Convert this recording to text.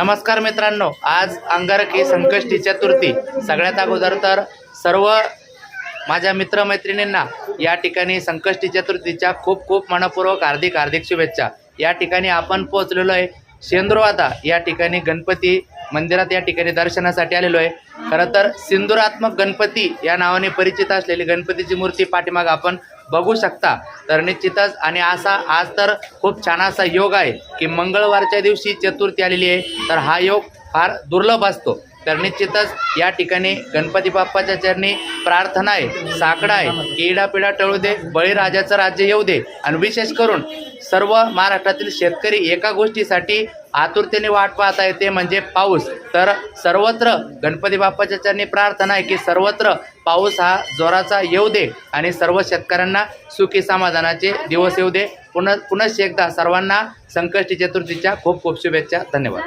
नमस्कार मित्रांनो आज अंगारकी संकष्टी चतुर्थी सगळ्यात अगोदर तर सर्व माझ्या मित्रमैत्रिणींना या ठिकाणी संकष्टी चतुर्थीच्या खूप खूप मनपूर्वक हार्दिक हार्दिक शुभेच्छा. या ठिकाणी आपण पोहोचलेलो आहे शेंद्रवादा या ठिकाणी गणपती मंदिरात या ठिकाणी दर्शनासाठी आलेलो आहे. खरं तर सिंदुरात्मक गणपती या नावाने परिचित असलेली गणपतीची मूर्ती पाठीमाग आपण बघू शकता. तर निश्चितच आणि असा आज तर खूप छान असा योग आहे की मंगळवारच्या दिवशी चतुर्थी आलेली आहे. तर हा योग फार दुर्लभ असतो. तर निश्चितच या ठिकाणी गणपती बाप्पाच्या चरणी प्रार्थना आहे साकडा आहे की इडापिडा टळू दे बळीराजाचं राज्य येऊ दे. आणि विशेष करून सर्व महाराष्ट्रातील शेतकरी एका गोष्टीसाठी आतुरतेने वाट पाहत आहे ते म्हणजे पाऊस. तर सर्वत्र गणपती बाप्पाच्या चरणी प्रार्थना आहे की सर्वत्र पाऊस हा जोराचा येऊ दे आणि सर्व शेतकऱ्यांना सुखी समाधानाचे दिवस येऊ दे. पुन्हा पुनश्च एकदा सर्वांना संकष्टी चतुर्थीच्या खूप खूप शुभेच्छा. धन्यवाद.